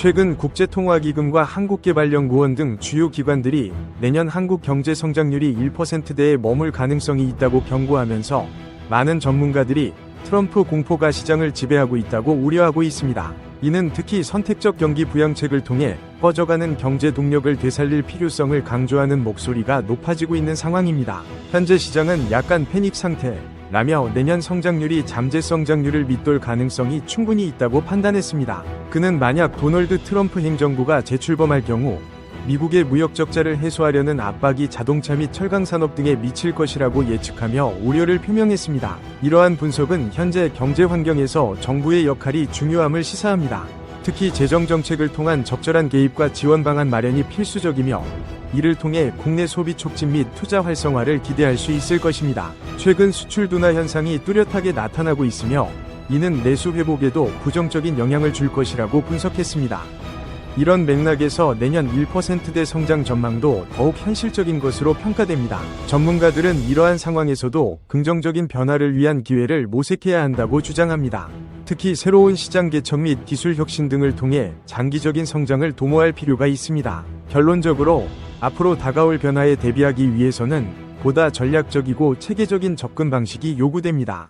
최근 국제통화기금과 한국개발연구원 등 주요 기관들이 내년 한국 경제 성장률이 1%대에 머물 가능성이 있다고 경고하면서 많은 전문가들이 트럼프 공포가 시장을 지배하고 있다고 우려하고 있습니다. 이는 특히 선택적 경기 부양책을 통해 꺼져가는 경제 동력을 되살릴 필요성을 강조하는 목소리가 높아지고 있는 상황입니다. 현재 시장은 약간 패닉 상태 라며 내년 성장률이 잠재 성장률을 밑돌 가능성이 충분히 있다고 판단했습니다. 그는 만약 도널드 트럼프 행정부가 재출범할 경우 미국의 무역 적자를 해소하려는 압박이 자동차 및 철강 산업 등에 미칠 것이라고 예측하며 우려를 표명했습니다. 이러한 분석은 현재 경제 환경에서 정부의 역할이 중요함을 시사합니다. 특히 재정 정책을 통한 적절한 개입과 지원 방안 마련이 필수적이며 이를 통해 국내 소비 촉진 및 투자 활성화를 기대할 수 있을 것입니다. 최근 수출 둔화 현상이 뚜렷하게 나타나고 있으며 이는 내수 회복에도 부정적인 영향을 줄 것이라고 분석했습니다. 이런 맥락에서 내년 1%대 성장 전망도 더욱 현실적인 것으로 평가됩니다. 전문가들은 이러한 상황에서도 긍정적인 변화를 위한 기회를 모색해야 한다고 주장합니다. 특히 새로운 시장 개척 및 기술 혁신 등을 통해 장기적인 성장을 도모할 필요가 있습니다. 결론적으로 앞으로 다가올 변화에 대비하기 위해서는 보다 전략적이고 체계적인 접근 방식이 요구됩니다.